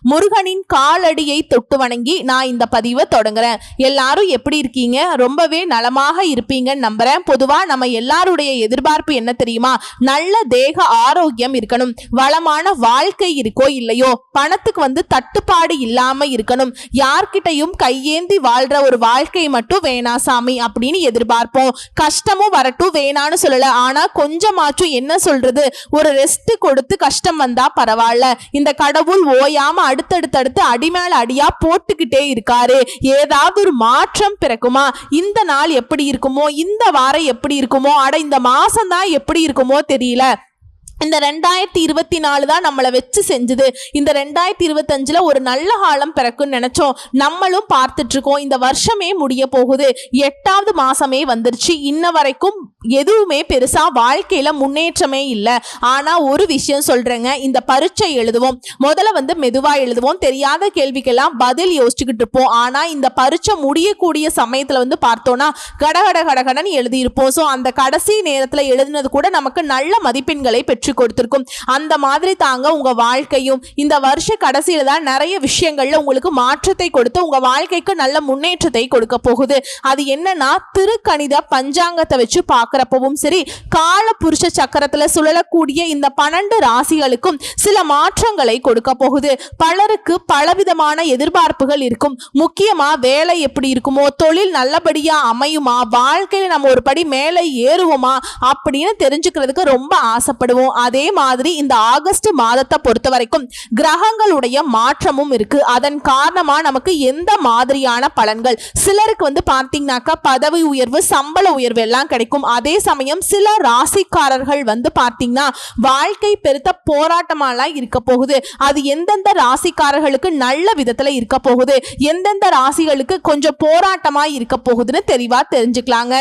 முருகனின் காலடியை தொட்டு வணங்கி நான் இந்த பதிவை தொடங்குறேன். எல்லாரும் எப்படி இருக்கீங்க? ரொம்பவே நலமாக இருப்பீங்கன்னு நம்புறேன். பொதுவா நம்ம எல்லாருடைய எதிர்பார்ப்பு என்ன தெரியுமா? நல்ல தேக ஆரோக்கியம் இருக்கணும். வளமான வாழ்க்கை இருக்கோ இல்லையோ? பணத்துக்கு வந்து தட்டுப்பாடு இல்லாம இருக்கணும். யார்கிட்டயும் கையேந்தி வாழ்ற ஒரு வாழ்க்கை மட்டும் வேணா சாமி அப்படின்னு எதிர்பார்ப்போம். கஷ்டமும் வரட்டும் வேணான்னு சொல்லல. ஆனா கொஞ்சமாச்சும் என்ன சொல்றது? ஒரு ரெஸ்ட் கொடுத்து கஷ்டம் வந்தா பரவாயில்ல. இந்த கடவுள் ஓயா ஓயாம அடுத்தடுத்தடுத்து அடி மேல அடியா போட்டுக்கிட்டே இருக்காரு. ஏதாவது ஒரு மாற்றம் பிறக்குமா? இந்த நாள் எப்படி இருக்குமோ? இந்த வாரம் எப்படி இருக்குமோ? அட இந்த மாசம் தான் எப்படி இருக்குமோ தெரியல. இந்த ரெண்டாயிரத்தி இருபத்தி நாலு தான் நம்மளை வச்சு செஞ்சுது. இந்த ரெண்டாயிரத்தி இருபத்தஞ்சில் ஒரு நல்ல காலம் பிறக்கும்னு நினச்சோம். நம்மளும் பார்த்துட்ருக்கோம். இந்த வருஷமே முடிய போகுது. எட்டாவது மாதமே வந்துருச்சு. இன்ன வரைக்கும் எதுவுமே பெருசாக வாழ்க்கையில் முன்னேற்றமே இல்லை. ஆனால் ஒரு விஷயம் சொல்கிறேங்க இந்த பரீட்சை எழுதுவோம். முதல்ல வந்து மெதுவாக எழுதுவோம். தெரியாத கேள்விக்கெல்லாம் பதில் யோசிச்சுக்கிட்டு இருப்போம். ஆனால் இந்த பரீட்சை முடியக்கூடிய சமயத்தில் வந்து பார்த்தோன்னா கடகட கடகடன்னு எழுதியிருப்போம். ஸோ அந்த கடைசி நேரத்தில் எழுதினது கூட நமக்கு நல்ல மதிப்பெண்களை பெற்று கொடுத்துருக்கும். அந்த மாதிரி தாங்க உங்க வாழ்க்கையும். இந்த வருஷ கடைசியில தான் நிறைய விஷயங்கள்ல உங்களுக்கு மாற்றத்தை கொடுத்து உங்க வாழ்க்கைக்கு நல்ல முன்னேற்றத்தை கொடுக்க போகுது. அது என்னன்னா திருக்கணித பஞ்சாங்கத்தை வச்சு பார்க்கறப்பவும் சரி கால புருஷ சக்கரத்துல சுழலக்கூடிய இந்த பன்னெண்டு ராசிகளுக்கும் சில மாற்றங்களை கொடுக்க போகுது. பலருக்கு பலவிதமான எதிர்பார்ப்புகள் இருக்கும். முக்கியமா வேலை எப்படி இருக்குமோ தொழில் நல்லபடியா அமையுமா வாழ்க்கையில நம்ம ஒரு படி மேலே ஏறுவோமா அப்படின்னு தெரிஞ்சுக்கிறதுக்கு ரொம்ப ஆசைப்படுவோம். அதே மாதிரி இந்த ஆகஸ்ட் மாதத்தை பொறுத்த வரைக்கும் கிரகங்களுடைய மாற்றமும் இருக்கு. அதன் காரணமா நமக்கு எந்த மாதிரியான பலன்கள்? சிலருக்கு வந்து பார்த்தீங்கன்னாக்கா பதவி உயர்வு சம்பள உயர்வு எல்லாம் கிடைக்கும். அதே சமயம் சில ராசிக்காரர்கள் வந்து பார்த்தீங்கன்னா வாழ்க்கை பெருத்த போராட்டமாலாம் இருக்க போகுது. அது எந்தெந்த ராசிக்காரர்களுக்கு நல்ல விதத்துல இருக்க போகுது? எந்தெந்த ராசிகளுக்கு கொஞ்சம் போராட்டமா இருக்க போகுதுன்னு தெளிவா தெரிஞ்சுக்கலாங்க.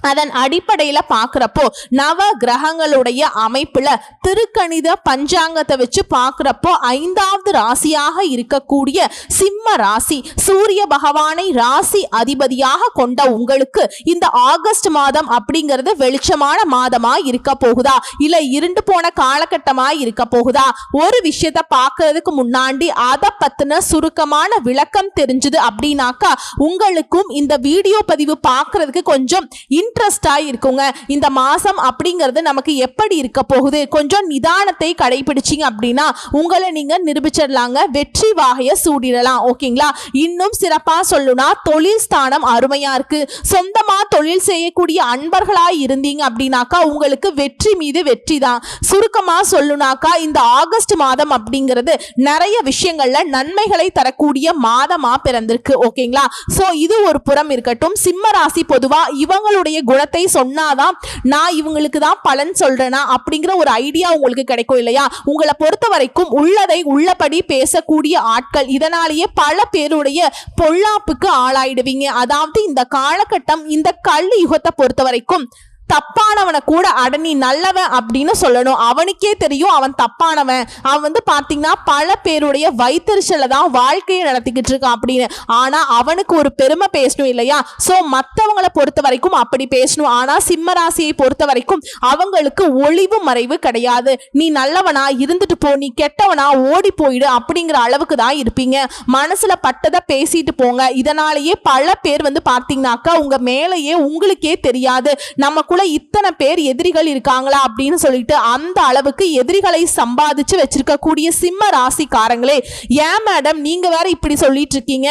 அதன் அடிப்படையில் பார்க்குறப்போ நவ கிரகங்களுடைய அமைப்பில் திருக்கணித பஞ்சாங்கத்தை வச்சு பார்க்குறப்போ ஐந்தாவது ராசியாக இருக்கக்கூடிய சிம்ம ராசி சூரிய பகவானை ராசி அதிபதியாக கொண்ட உங்களுக்கு இந்த ஆகஸ்ட் மாதம் அப்படிங்கிறது வெளிச்சமான மாதமா இருக்க போகுதா? இல்லை இருண்டு போன காலகட்டமா இருக்க போகுதா? ஒரு விஷயத்த பார்க்கறதுக்கு முன்னாடி அதை பத்தின சுருக்கமான விளக்கம் தெரிஞ்சுது அப்படின்னாக்கா உங்களுக்கும் இந்த வீடியோ பதிவு பார்க்கறதுக்கு கொஞ்சம் இன் இன்ட்ரெஸ்டாக இருக்குங்க இந்த மாதம் அப்படிங்கிறது நமக்கு எப்படி இருக்க போகுது? கொஞ்சம் நிதானத்தை கடைபிடிச்சிங்க அப்படின்னா உங்களை நீங்கள் நிரூபிச்சிடலாங்க. வெற்றி வாகையை சூடிடலாம். ஓகேங்களா? இன்னும் சிறப்பாக சொல்லணும்னா தொழில் ஸ்தானம் அருமையாக இருக்கு. சொந்தமாக தொழில் செய்யக்கூடிய அன்பர்களாக இருந்தீங்க அப்படின்னாக்கா உங்களுக்கு வெற்றி மீது வெற்றி தான். சுருக்கமாக சொல்லணும்னாக்கா இந்த ஆகஸ்ட் மாதம் அப்படிங்கிறது நிறைய விஷயங்கள்ல நன்மைகளை தரக்கூடிய மாதமா பிறந்திருக்கு. ஓகேங்களா? ஸோ இது ஒரு புறம் இருக்கட்டும். சிம்ம ராசி பொதுவாக இவங்களுடைய குணத்தை சொன்னாதான் நான் இவங்களுக்கு தான் பலன் சொல்றேனா அப்படிங்கிற ஒரு ஐடியா உங்களுக்கு கிடைக்கும் இல்லையா? உங்களை பொறுத்த வரைக்கும் உள்ளதை உள்ளபடி பேசக்கூடிய ஆட்கள். இதனாலேயே பல பேருடைய பொல்லாப்புக்கு ஆளாயிடுவீங்க. அதாவது இந்த காலகட்டம் இந்த கல் யுகத்தை பொறுத்த வரைக்கும் தப்பானவனை கூட அட நீ நல்லவன் அப்படின்னு சொல்லணும். அவனுக்கே தெரியும் அவன் தப்பானவன். அவன் வந்து பார்த்தீங்கன்னா பல பேருடைய வைத்தறிச்சல தான் வாழ்க்கையை நடத்திக்கிட்டு இருக்கான் அப்படின்னு. ஆனால் அவனுக்கு ஒரு பெருமை பேசணும் இல்லையா? ஸோ மற்றவங்களை பொறுத்த வரைக்கும் அப்படி பேசணும். ஆனால் சிம்மராசியை பொறுத்த வரைக்கும் அவங்களுக்கு ஒளிவு மறைவு கிடையாது. நீ நல்லவனா? இருந்துட்டு போ. நீ கெட்டவனா? ஓடி போயிடு அப்படிங்கிற அளவுக்கு தான் இருப்பீங்க. மனசுல பட்டதை பேசிட்டு போங்க. இதனாலேயே பல பேர் வந்து பார்த்தீங்கன்னாக்கா உங்க மேலேயே உங்களுக்கே தெரியாது. நம்ம கூட நமக்குள்ள இத்தனை பேர் எதிரிகள் இருக்காங்களா அப்படின்னு சொல்லிட்டு அந்த அளவுக்கு எதிரிகளை சம்பாதிச்சு வச்சிருக்கக்கூடிய சிம்ம ராசிக்காரங்களே ஏன் மேடம் நீங்க வேற இப்படி சொல்லிட்டு இருக்கீங்க?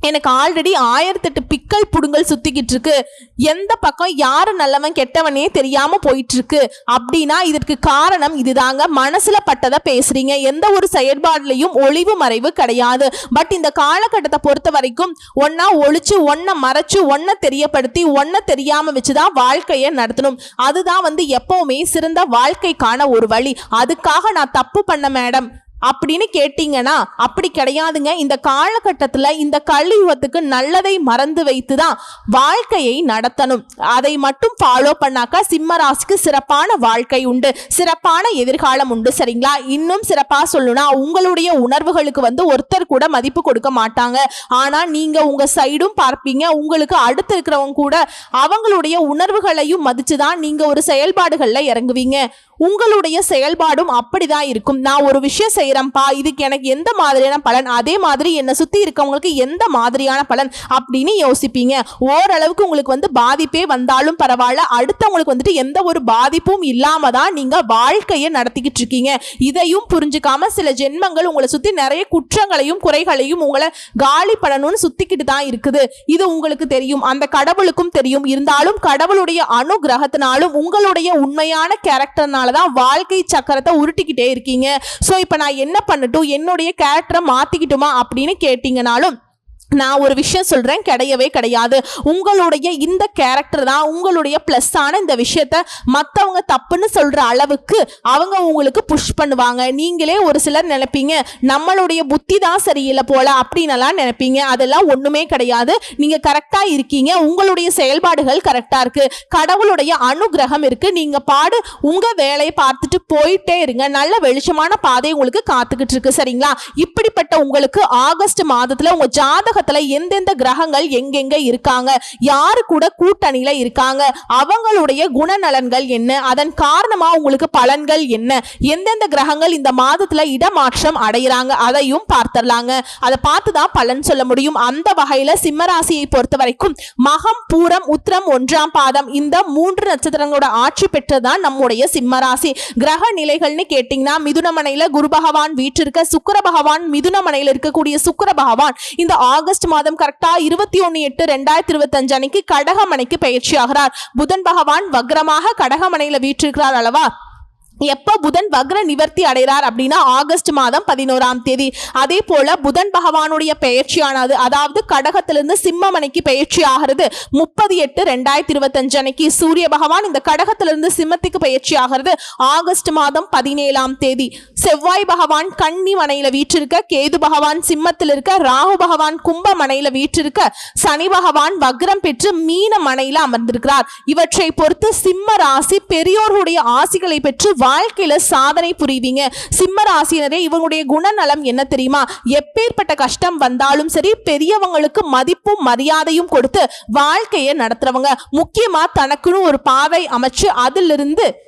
எனக்கு ஆல்ரெடி ஆயிரத்தெட்டு பிக்கல் புடுங்கல் சுத்திக்கிட்டு இருக்கு எந்த பக்கம் யாரு நல்லவன் கெட்டவனே தெரியாம போயிட்டு இருக்கு அப்படின்னா இதற்கு காரணம் இதுதாங்க. மனசுல பட்டதை பேசுறீங்க. எந்த ஒரு செயற்பாடுலையும் ஒளிவு மறைவு கிடையாது. பட் இந்த காலகட்டத்தை பொறுத்த வரைக்கும் ஒன்னா ஒழிச்சு ஒன்ன மறைச்சு ஒன்ன தெரியப்படுத்தி ஒன்ன தெரியாம வச்சுதான் வாழ்க்கையை நடத்தணும். அதுதான் வந்து எப்பவுமே சிறந்த வாழ்க்கைக்கான ஒரு வழி. அதுக்காக நான் தப்பு பண்ண மேடம். அப்படின்னு கேட்டீங்கன்னா அப்படி கிடையாதுங்க. இந்த காலகட்டத்தில் இந்த கலியுகத்துக்கு நல்லதை மறந்து வைத்து தான் வாழ்க்கையை நடத்தணும். அதை மட்டும் ஃபாலோ பண்ணாக்கா சிம்ம ராசிக்கு சிறப்பான வாழ்க்கை உண்டு. சிறப்பான எதிர்காலம் உண்டு சரிங்களா? இன்னும் சிறப்பாக சொல்லணும்னா உங்களுடைய உணர்வுகளுக்கு வந்து ஒருத்தர் கூட மதிப்பு கொடுக்க மாட்டாங்க. ஆனால் நீங்கள் உங்கள் சைடும் பார்ப்பீங்க. உங்களுக்கு அடுத்து இருக்கிறவங்க கூட அவங்களுடைய உணர்வுகளையும் மதித்து தான் நீங்கள் ஒரு செயல்பாடுகளில் இறங்குவீங்க. உங்களுடைய செயல்பாடும் அப்படிதான் இருக்கும். நான் ஒரு விஷயம் செய்கிறேன்ப்பா இதுக்கு எனக்கு எந்த மாதிரியான பலன்? அதே மாதிரி என்னை சுற்றி இருக்கவங்களுக்கு எந்த மாதிரியான பலன் அப்படின்னு யோசிப்பீங்க. ஓரளவுக்கு உங்களுக்கு வந்து பாதிப்பே வந்தாலும் பரவாயில்ல. அடுத்தவங்களுக்கு வந்துட்டு எந்த ஒரு பாதிப்பும் இல்லாம தான் நீங்கள் வாழ்க்கையை நடத்திக்கிட்டு இருக்கீங்க. இதையும் புரிஞ்சுக்காம சில ஜென்மங்கள் உங்களை சுற்றி நிறைய குற்றங்களையும் குறைகளையும் உங்களை காலி பண்ணணும்னு சுத்திக்கிட்டு தான் இருக்குது. இது உங்களுக்கு தெரியும். அந்த கடவுளுக்கும் தெரியும். இருந்தாலும் கடவுளுடைய அனுகிரகத்தினாலும் உங்களுடைய உண்மையான கேரக்டர்னால தான் வாழ்க்கை சக்கரத்தை உருட்டிக்கிட்டே இருக்கீங்க. ஸோ இப்போ நான் என்ன பண்ணட்டும்? என்னுடைய கேரக்டரை மாற்றிக்கிட்டுமா அப்படின்னு கேட்டிங்கனாலும் நான் ஒரு விஷயம் சொல்கிறேன் கிடையவே கிடையாது. உங்களுடைய இந்த கேரக்டர் தான் உங்களுடைய ப்ளஸ்ஸான இந்த விஷயத்த மற்றவங்க தப்புன்னு சொல்கிற அளவுக்கு அவங்க உங்களுக்கு புஷ் பண்ணுவாங்க. நீங்களே ஒரு சிலர் நினைப்பீங்க நம்மளுடைய புத்தி தான் சரியில்லை போல அப்படின்னலாம் நினைப்பீங்க. அதெல்லாம் ஒன்றுமே கிடையாது. நீங்கள் கரெக்டாக இருக்கீங்க உங்களுடைய செயல்பாடுகள் கரெக்டாக இருக்குது கடவுளுடைய அனுகிரகம் இருக்குது நீங்கள் பாடு உங்கள் வேலையை பார்த்துட்டு போயிட்டே இருங்க. நல்ல வெளிச்சமான பாதை உங்களுக்கு காத்துக்கிட்டு இருக்கு சரிங்களா? இப்படிப்பட்ட உங்களுக்கு ஆகஸ்ட் மாதத்தில் உங்கள் ஜாதக உலகத்துல எந்தெந்த கிரகங்கள் எங்கெங்க இருக்காங்க? யாரு கூட கூட்டணியில இருக்காங்க? அவங்களுடைய குணநலன்கள் என்ன? அதன் காரணமா உங்களுக்கு பலன்கள் என்ன? எந்தெந்த கிரகங்கள் இந்த மாதத்துல இடமாற்றம் அடைகிறாங்க அதையும் பார்த்தரலாங்க அதை பார்த்து தான் பலன் சொல்ல முடியும். அந்த வகையில சிம்மராசியை பொறுத்த வரைக்கும் மகம் பூரம் உத்திரம் ஒன்றாம் பாதம் இந்த மூன்று நட்சத்திரங்களோட ஆட்சி பெற்றதான் நம்முடைய சிம்மராசி. கிரக நிலைகள்னு கேட்டீங்கன்னா மிதுனமனையில குரு பகவான் வீற்றிருக்க சுக்கர பகவான் மிதுனமனையில் இருக்கக்கூடிய சுக்கர பகவான் இந்த ஆகஸ்ட் மாதம் கரெக்டா இருபத்தி ஒன்னு எட்டு ரெண்டாயிரத்தி இருபத்தஞ்சு அன்னைக்கு கடகமனைக்கு பயிற்சியாகிறார் புதன் பகவான் வக்ரமாக கடகமனையில வீற்றிருக்கிறார் அல்லவா? எப்போ புதன் வக்ர நிவர்த்தி அடைகிறார் அப்படின்னா ஆகஸ்ட் மாதம் பதினோராம் தேதி. அதே போல புதன் பகவானுடைய பெயர்ச்சியானது அதாவது கடகத்திலிருந்து சிம்மமனைக்கு பெயர்ச்சி ஆகிறது. முப்பது எட்டு ரெண்டாயிரத்தி இருபத்தஞ்சு அன்னைக்கு சூரிய பகவான் இந்த கடகத்திலிருந்து சிம்மத்துக்கு பெயர்ச்சி ஆகிறது. ஆகஸ்ட் மாதம் பதினேழாம் தேதி. செவ்வாய் பகவான் கன்னி மனையில வீற்றிருக்க கேது பகவான் சிம்மத்தில் இருக்க ராகு பகவான் கும்ப மனையில வீற்றிருக்க சனி பகவான் வக்ரம் பெற்று மீன மனையில அமர்ந்திருக்கிறார். இவற்றை பொறுத்து சிம்ம ராசி பெரியோர்களுடைய ஆசிகளை பெற்று வாழ்க்கையில சாதனை புரிவீங்க. சிம்ம ராசினரே இவங்களுடைய குணநலம் என்ன தெரியுமா? எப்பேற்பட்ட கஷ்டம் வந்தாலும் சரி பெரியவங்களுக்கு மதிப்பும் மரியாதையும் கொடுத்து வாழ்க்கையை நடத்துறவங்க. முக்கியமா தனக்குன்னு ஒரு பாதை அமைச்சு அதிலிருந்து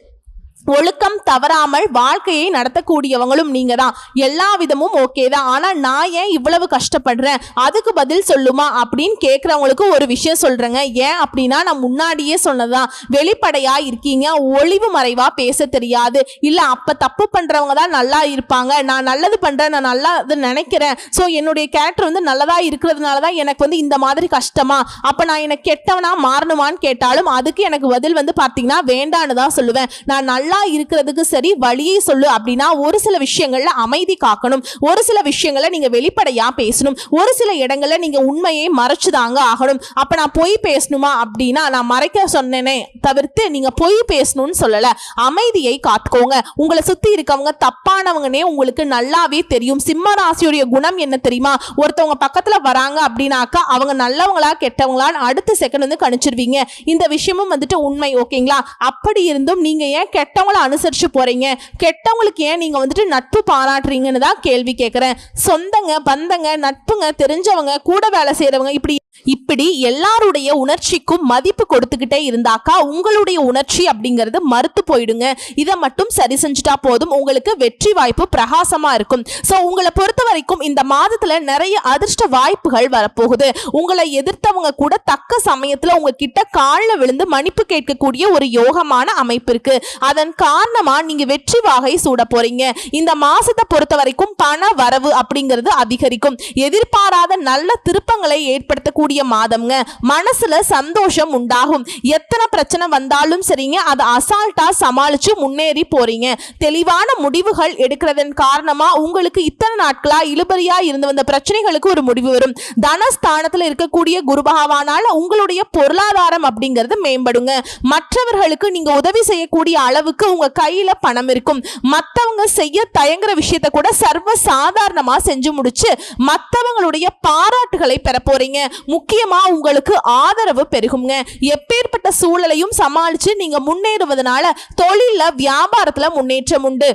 ஒழுக்கம் தவறாமல் வாழ்க்கையை நடத்தக்கூடியவங்களும் நீங்க தான் எல்லா விதமும் ஓகே தான். ஆனால் நான் ஏன் இவ்வளவு கஷ்டப்படுறேன்? அதுக்கு பதில் சொல்லுமா? அப்படின்னு கேட்குறவங்களுக்கு ஒரு விஷயம் சொல்றேங்க. ஏன் அப்படின்னா நான் முன்னாடியே சொன்னதுதான். வெளிப்படையா இருக்கீங்க. ஒளிவு மறைவா பேச தெரியாது. இல்லை அப்போ தப்பு பண்ணுறவங்க தான் நல்லா இருப்பாங்க. நான் நல்லது பண்ணுறேன் நான் நல்லா இது நினைக்கிறேன். ஸோ என்னுடைய கேரக்டர் வந்து நல்லதாக இருக்கிறதுனால தான் எனக்கு வந்து இந்த மாதிரி கஷ்டமா. அப்போ நான் எனக்கு கெட்டவனா மாறணுமான்னு கேட்டாலும் அதுக்கு எனக்கு பதில் வந்து பார்த்தீங்கன்னா வேண்டான்னு தான் சொல்லுவேன். நான் நல்ல இருக்கிறதுக்கு சரி வழியை சொல்லு அப்படின்னா ஒரு சில விஷயங்கள்ல அமைதி காக்கணும். ஒரு சில விஷயங்களை நீங்க வெளிப்படையா பேசணும். ஒரு சில இடங்கள்ல நீங்க உண்மையை மறைச்சுதாங்க ஆகணும். அப்ப நான் பொய் பேசணுமா அப்படின்னா நான் மறைக்க சொன்னேனே தவிர்த்து நீங்க பொய் பேசணும்னு சொல்லல. அமைதியை காத்துக்கோங்க. உங்களை சுத்தி இருக்கவங்க தப்பானவங்கனே உங்களுக்கு நல்லாவே தெரியும். சிம்ம ராசியுடைய குணம் என்ன தெரியுமா? ஒருத்தவங்க பக்கத்துல வராங்க அப்படின்னாக்கா அவங்க நல்லவங்களா கெட்டவங்களான்னு அடுத்த செகண்ட் வந்து கணிச்சிருவீங்க. இந்த விஷயமும் வந்துட்டு உண்மை ஓகேங்களா அப்படி இருந்தும் நீங்க ஏன் கெட்ட கெட்டவங்களை அனுசரிச்சு போறீங்க. கெட்டவங்களுக்கு ஏன் நீங்க வந்துட்டு நட்பு பாராட்டுறீங்கன்னு தான் கேள்வி கேட்குறேன் சொந்தங்க பந்தங்க நட்புங்க தெரிஞ்சவங்க கூட வேலை செய்யறவங்க இப்படி இப்படி எல்லாருடைய உணர்ச்சிக்கும் மதிப்பு கொடுத்துக்கிட்டே இருந்தாக்கா உங்களுடைய உணர்ச்சி அப்படிங்கிறது மறுத்து போயிடுங்க. இதை மட்டும் சரி செஞ்சுட்டா போதும். உங்களுக்கு வெற்றி வாய்ப்பு பிரகாசமா இருக்கும். ஸோ உங்களை பொறுத்த வரைக்கும் இந்த மாதத்துல நிறைய அதிர்ஷ்ட வாய்ப்புகள் வரப்போகுது. உங்களை எதிர்த்தவங்க கூட தக்க சமயத்துல உங்ககிட்ட காலில் விழுந்து மன்னிப்பு கேட்கக்கூடிய ஒரு யோகமான அமைப்பு இருக்கு. அதன் காரணமா நீங்க வெற்றி வாகை சூட போறீங்க. இந்த மாசத்தை பொறுத்த வரைக்கும் பண வரவு அப்படிங்கிறது அதிகரிக்கும். எதிர்பாராத நல்ல திருப்பங்களை ஏற்படுத்தக்கூடிய மாதம்ங்க. மனசுல சந்தோஷம் உண்டாகும். எத்தனை பிரச்சனை வந்தாலும் சரிங்க அதை அசால்ட்டா சமாளிச்சு முன்னேறி போறீங்க. தெளிவான முடிவுகள் எடுக்கிறதன் காரணமா உங்களுக்கு இத்தனை நாட்களா இழுபறியா இருந்து வந்த பிரச்சனைகளுக்கு ஒரு முடிவு வரும். தனஸ்தானத்துல இருக்கக்கூடிய குரு பகவானால உங்களுடைய பொருளாதாரம் அப்படிங்கிறது மேம்படுங்க. மற்றவர்களுக்கு நீங்க உதவி செய்யக்கூடிய அளவுக்கு அளவுக்கு உங்க கையில பணம் இருக்கும். மத்தவங்க செய்ய தயங்குற விஷயத்த கூட சர்வ சாதாரணமா செஞ்சு முடிச்சு மத்தவங்களுடைய பாராட்டுகளை பெற போறீங்க. முக்கியமா உங்களுக்கு ஆதரவு பெருகுங்க. எப்பேற்பட்ட சூழலையும் சமாளிச்சு நீங்க முன்னேறுவதனால தொழில வியாபாரத்துல முன்னேற்றம் உண்டு.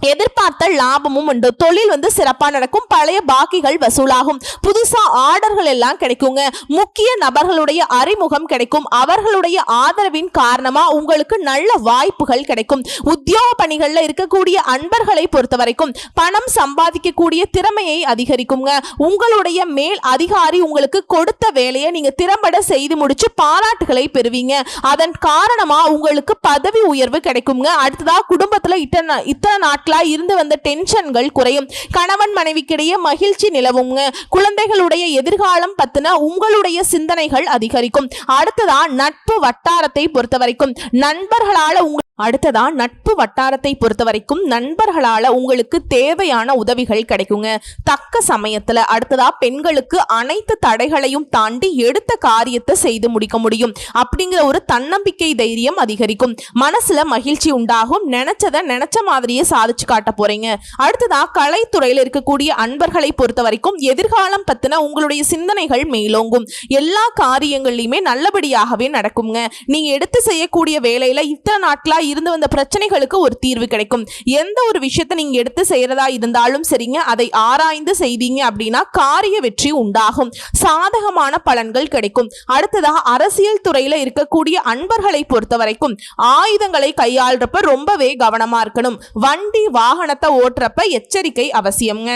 எதிர்பார்த்த லாபமும் உண்டு. தொழில் வந்து சிறப்பாக நடக்கும். பழைய பாக்கிகள் வசூலாகும். புதுசா ஆர்டர்கள் எல்லாம் கிடைக்குங்க. முக்கிய நபர்களுடைய அறிமுகம் கிடைக்கும். அவர்களுடைய ஆதரவின் காரணமா உங்களுக்கு நல்ல வாய்ப்புகள் கிடைக்கும். உத்தியோக பணிகள்ல இருக்கக்கூடிய அன்பர்களை பொறுத்த வரைக்கும் பணம் சம்பாதிக்கக்கூடிய திறமையை அதிகரிக்குங்க. உங்களுடைய மேல் அதிகாரி உங்களுக்கு கொடுத்த வேலையை நீங்க திறம்பட செய்து முடிச்சு பாராட்டுகளை பெறுவீங்க. அதன் காரணமா உங்களுக்கு பதவி உயர்வு கிடைக்குங்க. அடுத்ததா குடும்பத்துல இத்தனை இத்தனை நாட்கள் இருந்து வந்த டென்ஷன்கள் குறையும். கணவன் மனைவிக்கிடையே மகிழ்ச்சி நிலவும். குழந்தைகளுடைய எதிர்காலம் பத்தின உங்களுடைய சிந்தனைகள் அதிகரிக்கும். அடுத்ததா நட்பு வட்டாரத்தை பொறுத்த வரைக்கும் நண்பர்களால உங்க அடுத்ததா நட்பு வட்டாரத்தை பொறுத்த வரைக்கும் நண்பர்களால உங்களுக்கு தேவையான உதவிகள் கிடைக்குங்க. தக்க சமயத்துல அடுத்ததா பெண்களுக்கு அனைத்து தடைகளையும் தாண்டி எடுத்த காரியத்தை செய்து முடிக்க முடியும். அப்படிங்கிற ஒரு தன்னம்பிக்கை தைரியம் அதிகரிக்கும். மனசுல மகிழ்ச்சி உண்டாகும். நினைச்சதை நினைச்ச மாதிரியே சாதிச்சு காட்ட போறீங்க. அடுத்ததா கலைத்துறையில இருக்கக்கூடிய அன்பர்களை பொறுத்த வரைக்கும் எதிர்காலம் பத்தின உங்களுடைய சிந்தனைகள் மேலோங்கும். எல்லா காரியங்கள்லையுமே நல்லபடியாகவே நடக்குங்க. நீங்க எடுத்து செய்யக்கூடிய வேலையில இத்தனை நாட்களா இருந்து வந்த பிரச்சனைகளுக்கு ஒரு தீர்வு கிடைக்கும். எந்த ஒரு விஷயத்தை நீங்க எடுத்து செய்யறதா இருந்தாலும் சரிங்க அதை ஆராய்ந்து செய்தீங்க அப்படின்னா காரிய வெற்றி உண்டாகும். சாதகமான பலன்கள் கிடைக்கும். அடுத்ததாக அரசியல் துறையில இருக்கக்கூடிய அன்பர்களை பொறுத்த வரைக்கும் ஆயுதங்களை கையாளுறப்ப ரொம்பவே கவனமா இருக்கணும். வண்டி வாகனத்தை ஓட்டுறப்ப எச்சரிக்கை அவசியம்ங்க.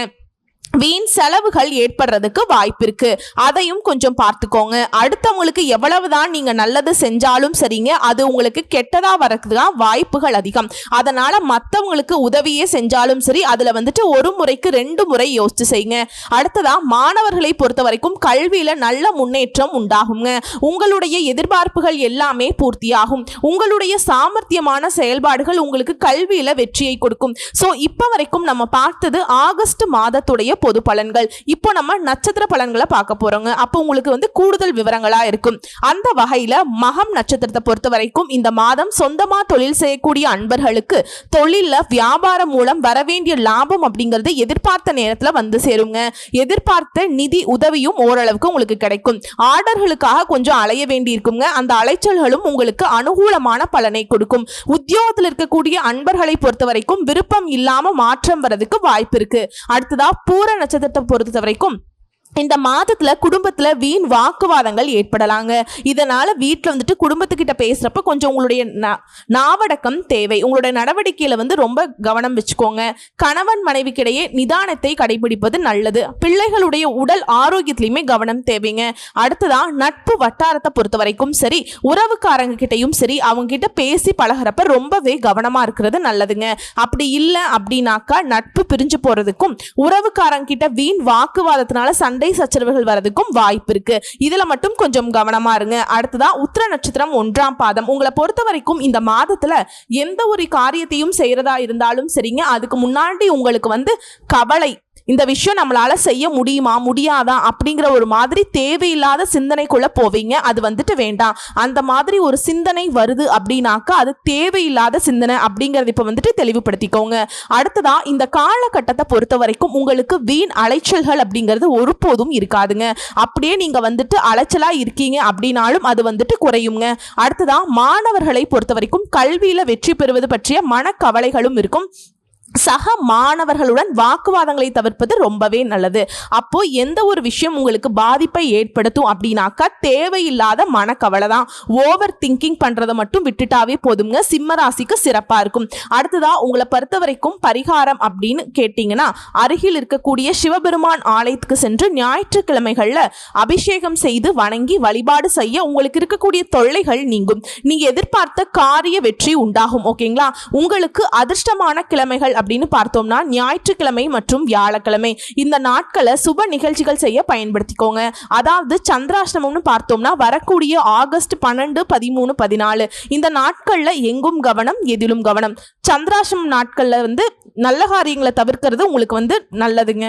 வீண் செலவுகள் ஏற்படுறதுக்கு வாய்ப்பு இருக்கு. அதையும் கொஞ்சம் பார்த்துக்கோங்க. அடுத்தவங்களுக்கு எவ்வளவுதான் நீங்க நல்லது செஞ்சாலும் சரிங்க அது உங்களுக்கு கெட்டதா வரதுக்கு தான் வாய்ப்புகள் அதிகம். அதனால மற்றவங்களுக்கு உதவியே செஞ்சாலும் சரி அதுல வந்துட்டு ஒரு முறைக்கு ரெண்டு முறை யோசிச்சு செய்யுங்க. அடுத்ததா மாணவர்களை பொறுத்த வரைக்கும் கல்வியில நல்ல முன்னேற்றம் உண்டாகுங்க. உங்களுடைய எதிர்பார்ப்புகள் எல்லாமே பூர்த்தியாகும். உங்களுடைய சாமர்த்தியமான செயல்பாடுகள் உங்களுக்கு கல்வியில வெற்றியை கொடுக்கும். ஸோ இப்போ வரைக்கும் நம்ம பார்த்தது ஆகஸ்ட் மாதத்துடைய பொது பலன்கள் இப்போ நம்ம நட்சத்திர பலன்களை பார்க்க போறோங்க. அப்போ உங்களுக்கு வந்து கூடுதல் விவரங்களா இருக்கும். அந்த வகையில மகம் நட்சத்திரத்தை பொறுத்த வரைக்கும் இந்த மாதம் சொந்தமா தொழில் செய்யக்கூடிய அன்பர்களுக்கு தொழில வியாபாரம் மூலம் வரவேண்டிய லாபம் அப்படிங்கிறது எதிர்பார்த்த நேரத்துல வந்து சேருங்க. எதிர்பார்த்த நிதி உதவியும் ஓரளவுக்கு உங்களுக்கு கிடைக்கும். ஆர்டர்களுக்காக கொஞ்சம் அலைய வேண்டி இருக்குங்க அந்த அலைச்சல்களும் உங்களுக்கு அனுகூலமான பலனை கொடுக்கும். உத்தியோகத்தில் இருக்கக்கூடிய அன்பர்களை பொறுத்த வரைக்கும் விருப்பம் இல்லாம மாற்றம் வரதுக்கு வாய்ப்பு இருக்கு. அடுத்ததா பூர நட்சத்திரத்தை பொறுத்த வரைக்கும் இந்த மாதத்துல குடும்பத்துல வீண் வாக்குவாதங்கள் ஏற்படலாங்க. இதனால வீட்டில் வந்துட்டு குடும்பத்துக்கிட்ட பேசுறப்ப கொஞ்சம் உங்களுடைய நாவடக்கம் தேவை. உங்களுடைய நடவடிக்கையில வந்து ரொம்ப கவனம் வச்சுக்கோங்க. கணவன் மனைவிக்கிடையே நிதானத்தை கடைபிடிப்பது நல்லது. பிள்ளைகளுடைய உடல் ஆரோக்கியத்திலையுமே கவனம் தேவைங்க. அடுத்ததா நட்பு வட்டாரத்தை பொறுத்த வரைக்கும் சரி உறவுக்காரங்க கிட்டையும் சரி அவங்க கிட்ட பேசி பழகுறப்ப ரொம்பவே கவனமா இருக்கிறது நல்லதுங்க. அப்படி இல்லை அப்படின்னாக்கா நட்பு பிரிஞ்சு போறதுக்கும் உறவுக்காரங்க கிட்ட வீண் வாக்குவாதத்தினால சண்டை சச்சரவுகள் வரதுக்கும் வாய்ப்பு இருக்கு. இதுல மட்டும் கொஞ்சம் கவனமா இருங்க. அடுத்ததா உத்திர நட்சத்திரம் ஒன்றாம் பாதம். உங்களை பொறுத்த வரைக்கும் இந்த மாதத்துல எந்த ஒரு காரியத்தையும் செய்யறதா இருந்தாலும் சரிங்க. அதுக்கு முன்னாடி உங்களுக்கு வந்து கவலை இந்த விஷயம் நம்மளால செய்ய முடியுமா முடியாதா அப்படிங்கிற ஒரு மாதிரி தேவையில்லாத சிந்தனைக்குள்ள போவீங்க. அது வந்துட்டு வேண்டாம். அந்த மாதிரி ஒரு சிந்தனை வருது அப்படின்னாக்கா அது தேவையில்லாத சிந்தனை அப்படிங்கறது இப்ப வந்துட்டு தெளிவுபடுத்திக்கோங்க. அடுத்ததா இந்த காலகட்டத்தை பொறுத்த வரைக்கும் உங்களுக்கு வீண் அலைச்சல்கள் அப்படிங்கிறது ஒருபோதும் இருக்காதுங்க. அப்படியே நீங்க வந்துட்டு அலைச்சலா இருக்கீங்க அப்படின்னாலும் அது வந்துட்டு குறையுங்க. அடுத்ததா மாணவர்களை பொறுத்த வரைக்கும் கல்வியில வெற்றி பெறுவது பற்றிய மனக்கவலைகளும் இருக்கும். சக மாணவர்களுடன் வாக்குவாதங்களை தவிர்ப்பது ரொம்பவே நல்லது. அப்போ எந்த ஒரு விஷயம் உங்களுக்கு பாதிப்பை ஏற்படுத்தும் அப்படின்னாக்கா தேவையில்லாத மனக்கவலை தான் ஓவர் திங்கிங் பண்றதை மட்டும் விட்டுட்டாவே போதுங்க சிம்ம ராசிக்கு சிறப்பா இருக்கும். அடுத்ததா உங்களை பொறுத்த வரைக்கும் பரிகாரம் அப்படின்னு கேட்டிங்கன்னா அருகில் இருக்கக்கூடிய சிவபெருமான் ஆலயத்துக்கு சென்று ஞாயிற்றுக்கிழமைகள்ல அபிஷேகம் செய்து வணங்கி வழிபாடு செய்ய உங்களுக்கு இருக்கக்கூடிய தொல்லைகள் நீங்கும். நீங்க எதிர்பார்த்த காரிய வெற்றி உண்டாகும் ஓகேங்களா? உங்களுக்கு அதிர்ஷ்டமான கிழமைகள் அப்படின்னு பார்த்தோம்னா ஞாயிற்றுக்கிழமை மற்றும் வியாழக்கிழமை. இந்த நாட்களை சுப நிகழ்ச்சிகள் செய்ய பயன்படுத்திக்கோங்க. அதாவது சந்திராஷ்டமம்னு பார்த்தோம்னா வரக்கூடிய ஆகஸ்ட் பன்னெண்டு பதிமூணு பதினாலு. இந்த நாட்களில் எங்கும் கவனம் எதிலும் கவனம். சந்திராஷ்டமம் நாட்களில் வந்து நல்ல காரியங்களை தவிர்க்கிறது உங்களுக்கு வந்து நல்லதுங்க.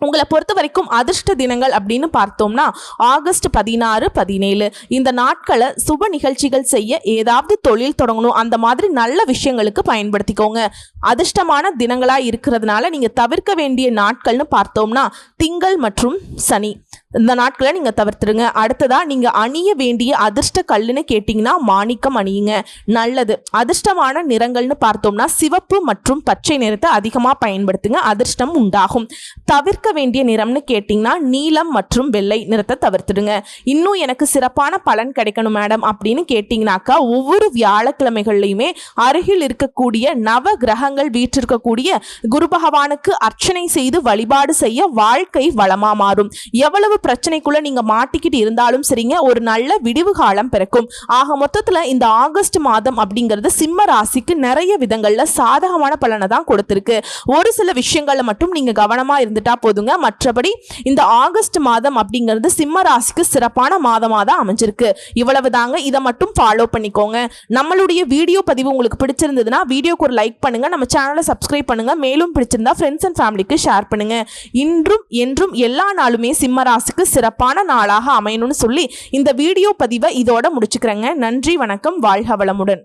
உங்களை பொறுத்த வரைக்கும் அதிர்ஷ்ட தினங்கள் அப்படின்னு பார்த்தோம்னா ஆகஸ்ட் பதினாறு பதினேழு. இந்த நாட்களை சுப நிகழ்ச்சிகள் செய்ய ஏதாவது தொழில் தொடங்கணும். அந்த மாதிரி நல்ல விஷயங்களுக்கு பயன்படுத்திக்கோங்க. அதிர்ஷ்டமான தினங்களாக இருக்கிறதுனால நீங்கள் தவிர்க்க வேண்டிய நாட்கள்னு பார்த்தோம்னா திங்கள் மற்றும் சனி. இந்த நாட்களை நீங்கள் தவிர்த்துருங்க. அடுத்ததாக நீங்கள் அணிய வேண்டிய அதிர்ஷ்ட கல்லுன்னு கேட்டிங்கன்னா மாணிக்கம் அணியுங்க. நல்லது. அதிர்ஷ்டமான நிறங்கள்னு பார்த்தோம்னா சிவப்பு மற்றும் பச்சை நிறத்தை அதிகமாக பயன்படுத்துங்க. அதிர்ஷ்டம் உண்டாகும். தவிர்க்க வேண்டிய நிறம்னு கேட்டிங்கன்னா நீலம் மற்றும் வெள்ளை நிறத்தை தவிர்த்துடுங்க. இன்னும் எனக்கு சிறப்பான பலன் கிடைக்கணும் மேடம் அப்படின்னு கேட்டிங்கனாக்கா ஒவ்வொரு வியாழக்கிழமைகள்லையுமே அருகில் இருக்கக்கூடிய நவ கிரகங்கள் வீற்றிருக்கக்கூடிய குரு பகவானுக்கு அர்ச்சனை செய்து வழிபாடு செய்ய வாழ்க்கை வளமாக மாறும். எவ்வளவு பிரச்சனைக்குள்ள நீங்க மாட்டிக்கிட்டு இருந்தாலும் சரிங்க ஒரு நல்ல விடிவு காலம் பிறக்கும். ஆக மொத்தத்துல இந்த ஆகஸ்ட் மாதம் அப்படிங்கிறது சிம்ம ராசிக்கு நிறைய விதங்கள்ல சாதகமான பலனை தான் கொடுத்திருக்கு. ஒரு சில விஷயங்கள்ல மட்டும் நீங்க கவனமா இருந்துட்டா போதுங்க. மற்றபடி இந்த ஆகஸ்ட் மாதம் அப்படிங்கிறது சிம்ம ராசிக்கு சிறப்பான மாதமாக தான் அமைஞ்சிருக்கு. இவ்வளவு தாங்க. இதை மட்டும் ஃபாலோ பண்ணிக்கோங்க. நம்மளுடைய வீடியோ பதிவு உங்களுக்கு பிடிச்சிருந்ததுன்னா வீடியோக்கு ஒரு லைக் பண்ணுங்க. நம்ம சேனலை சப்ஸ்கிரைப் பண்ணுங்க. மேலும் பிடிச்சிருந்தா ஃப்ரெண்ட்ஸ் அண்ட் ஃபேமிலிக்கு ஷேர் பண்ணுங்க. இன்றும் என்றும் எல்லா நாளுமே சிம்ம ராசி ராசிக்கு சிறப்பான நாளாக அமையணும்னு சொல்லி இந்த வீடியோ பதிவை இதோட முடிச்சுக்கிறேங்க. நன்றி வணக்கம். வாழ்க வளமுடன்.